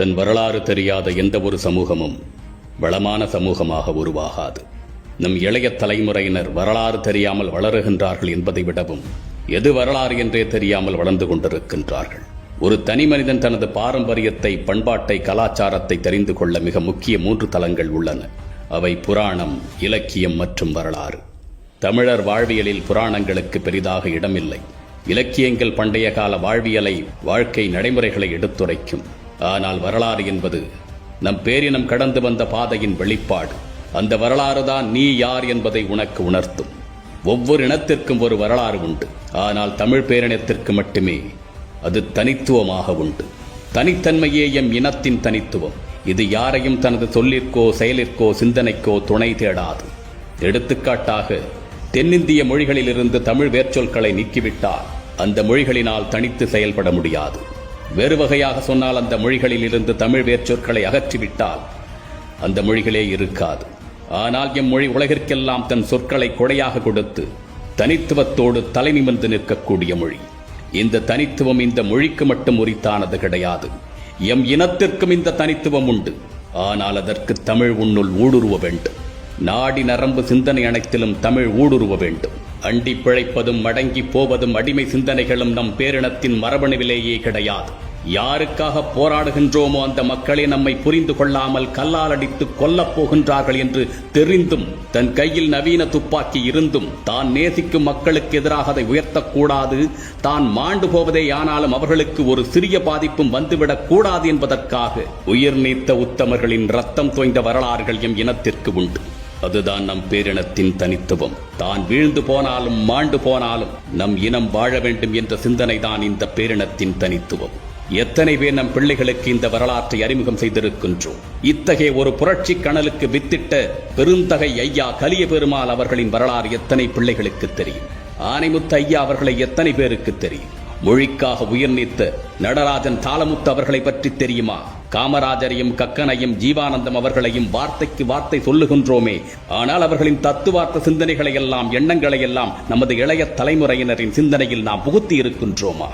தன் வரலாறு தெரியாத எந்த ஒரு சமூகமும் வளமான சமூகமாக உருவாகாது. நம் இளைய தலைமுறையினர் வரலாறு தெரியாமல் வளருகின்றார்கள் என்பதை விடவும் எது வரலாறு என்றே தெரியாமல் வளர்ந்து கொண்டிருக்கின்றார்கள். ஒரு தனி மனிதன் தனது பாரம்பரியத்தை பண்பாட்டை கலாச்சாரத்தை தெரிந்து கொள்ள மிக முக்கிய மூன்று தலங்கள் உள்ளன. அவை புராணம் இலக்கியம் மற்றும் வரலாறு. தமிழர் வாழ்வியலில் புராணங்களுக்கு பெரிதாக இடமில்லை. இலக்கியங்கள் பண்டைய கால வாழ்வியலை வாழ்க்கை நடைமுறைகளை எடுத்துரைக்கும். ஆனால் வரலாறு என்பது நம் பேரினம் கடந்து வந்த பாதையின் வெளிப்பாடு. அந்த வரலாறு தான் நீ யார் என்பதை உனக்கு உணர்த்தும். ஒவ்வொரு இனத்திற்கும் ஒரு வரலாறு உண்டு. ஆனால் தமிழ் பேரினத்திற்கு மட்டுமே அது தனித்துவமாக உண்டு. தனித்தன்மையே எம் இனத்தின் தனித்துவம். இது யாரையும் தனது சொல்லிற்கோ செயலிற்கோ சிந்தனைக்கோ துணை தேடாது. எடுத்துக்காட்டாக தென்னிந்திய மொழிகளிலிருந்து தமிழ் வேர்ச்சொற்களை நீக்கிவிட்டால் அந்த மொழிகளினால் தனித்து செயல்பட முடியாது. வேறு வகையாக சொன்னால் அந்த மொழிகளில் இருந்து தமிழ் வேர்ச்சொற்களை அகற்றிவிட்டால் அந்த மொழிகளே இருக்காது. ஆனால் எம் மொழி உலகிற்கெல்லாம் தன் சொற்களை கொடையாக கொடுத்து தனித்துவத்தோடு தலை நிமிர்ந்து நிற்கக்கூடிய மொழி. இந்த தனித்துவம் இந்த மொழிக்கு மட்டும் உரித்தானது கிடையாது. எம் இனத்திற்கும் இந்த தனித்துவம் உண்டு. ஆனால் அதற்கு தமிழ் உன்னுள் ஊடுருவ வேண்டும். நாடி நரம்பு சிந்தனை அனைத்திலும் தமிழ் ஊடுருவ வேண்டும். அண்டி பிழைப்பதும் மடங்கி போவதும் அடிமை சிந்தனைகளும் நம் பேரினத்தின் மரபணுவிலேயே கிடையாது. யாருக்காக போராடுகின்றோமோ அந்த மக்களே நம்மை புரிந்து கொள்ளாமல் கல்லால் அடித்து கொல்லப் போகின்றார்கள் என்று தெரிந்தும் தன் கையில் நவீன துப்பாக்கி இருந்தும் தான் நேசிக்கும் மக்களுக்கு எதிராக அதை உயர்த்தக்கூடாது தான் மாண்டு போவதே ஆனாலும் அவர்களுக்கு ஒரு சிறிய பாதிப்பும் வந்துவிடக் கூடாது என்பதற்காக உயிர் நீத்த உத்தமர்களின் ரத்தம் தோய்ந்த வரலாறுகள் எம் இனத்திற்கு உண்டு. அதுதான் நம் பேரினத்தின் தனித்துவம். தான் வீழ்ந்து போனாலும் மாண்டு போனாலும் நம் இனம் வாழ வேண்டும் என்ற சிந்தனை தான் இந்த பேரினத்தின் தனித்துவம். எத்தனை பேர் நம் பிள்ளைகளுக்கு இந்த வரலாற்றை அறிமுகம் செய்திருக்கின்றோம். இத்தகைய ஒரு புரட்சி கணலுக்கு வித்திட்ட பெருந்தகை ஐயா கலிய பெருமாள் அவர்களின் வரலாறு எத்தனை பிள்ளைகளுக்கு தெரியும்? ஆனைமுத்து ஐயா அவர்களை எத்தனை பேருக்கு தெரியும்? மொழிக்காக உயிர் நீத்த நடராஜன் தாளமுத்து அவர்களை பற்றி தெரியுமா? காமராஜரையும் கக்கனையும் ஜீவானந்தம் அவர்களையும் வார்த்தைக்கு வார்த்தை சொல்லுகின்றோமே. ஆனால் அவர்களின் தத்துவார்த்த சிந்தனைகளை எல்லாம் எண்ணங்களை எல்லாம் நமது இளைய தலைமுறையினரின் சிந்தனையில் நாம் புகுத்தி இருக்கின்றோமா?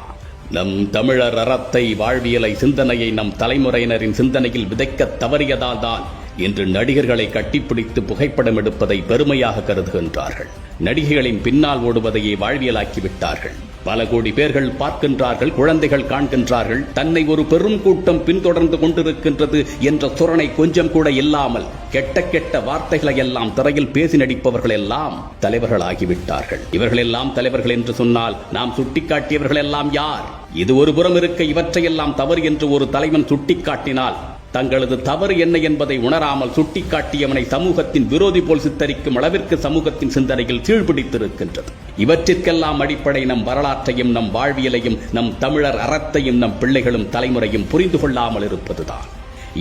நம் தமிழர் அறத்தை வாழ்வியலை சிந்தனையை நம் தலைமுறையினரின் சிந்தனையில் விதைக்க தவறியதால் தான் இன்று நடிகர்களை கட்டிப்பிடித்து புகைப்படம் எடுப்பதை பெருமையாக கருதுகின்றார்கள். நடிகைகளின் பின்னால் ஓடுவதையே வாழ்வியலாக்கி விட்டார்கள். பல கோடி பேர்கள் பார்க்கின்றார்கள் குழந்தைகள் காண்கின்றார்கள். தன்னை ஒரு பெரும் கூட்டம் பின்தொடர்ந்து கொண்டிருக்கின்றது என்ற சுரணை கொஞ்சம் கூட இல்லாமல் கெட்ட கெட்ட வார்த்தைகளை எல்லாம் திரையில் பேசி நடிப்பவர்கள் எல்லாம் தலைவர்கள் ஆகிவிட்டார்கள் இவர்கள் எல்லாம் தலைவர்கள் என்று சொன்னால் நாம் சுட்டிக்காட்டியவர்கள் எல்லாம் யார்? இது ஒரு புறம் இருக்க இவற்றையெல்லாம் தவறு என்று ஒரு தலைவன் சுட்டிக்காட்டினால் தங்களது தவறு என்ன என்பதை உணராமல் சுட்டிக்காட்டியவனை சமூகத்தின் விரோதி போல் சித்தரிக்கும் அளவிற்கு சமூகத்தின் சிந்தனையில் சீழ்பிடித்திருக்கின்றது இவற்றிற்கெல்லாம் அடிப்படை நம் வரலாற்றையும் நம் வாழ்வியலையும் நம் தமிழர் அறத்தையும் நம் பிள்ளைகளும் தலைமுறையும் புரிந்து கொள்ளாமல் இருப்பதுதான்.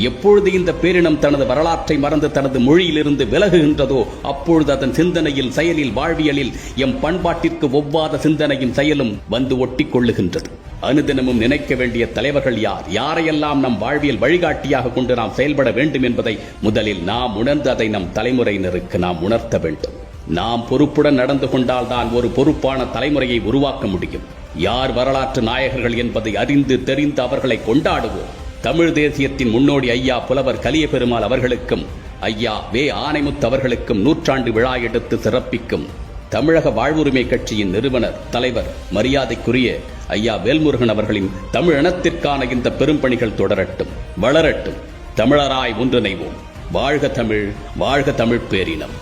எப்பொழுது இந்த பேரினம் தனது வரலாற்றை மறந்து தனது மொழியிலிருந்து விலகுகின்றதோ அப்பொழுது அதன் சிந்தனையில் செயலில் வாழ்வியலில் எம் பண்பாட்டிற்கு ஒவ்வாத சிந்தனையும் செயலும் வந்து ஒட்டி கொள்ளுகின்றது அனுதினமும் நினைக்க வேண்டிய தலைவர்கள் யார்? யாரையெல்லாம் நம் வாழ்வியல் வழிகாட்டியாக கொண்டு நாம் செயல்பட வேண்டும் என்பதை முதலில் நாம் உணர்ந்து அதை நம் தலைமுறையினருக்கு நாம் உணர்த்த வேண்டும். நாம் பொறுப்புடன் நடந்து கொண்டால் தான் ஒரு பொறுப்பான தலைமுறையை உருவாக்க முடியும். யார் வரலாற்று நாயகர்கள் என்பதை அறிந்து தெரிந்து அவர்களை கொண்டாடுவோம். தமிழ் தேசியத்தின் முன்னோடி ஐயா புலவர் கலிய பெருமாள் அவர்களுக்கும் ஐயா வே. ஆனைமுத்து அவர்களுக்கும் நூற்றாண்டு விழா எடுத்து சிறப்பிக்கும் தமிழக வாழ்வுரிமை கட்சியின் நிறுவனர் தலைவர் மரியாதைக்குரிய ஐயா வேல்முருகன் அவர்களின் தமிழ் இனத்திற்கான இந்த பெரும்பணிகள் தொடரட்டும் வளரட்டும். தமிழராய் ஒன்றிணைவோம். வாழ்க தமிழ் வாழ்க தமிழ் பேரினம்.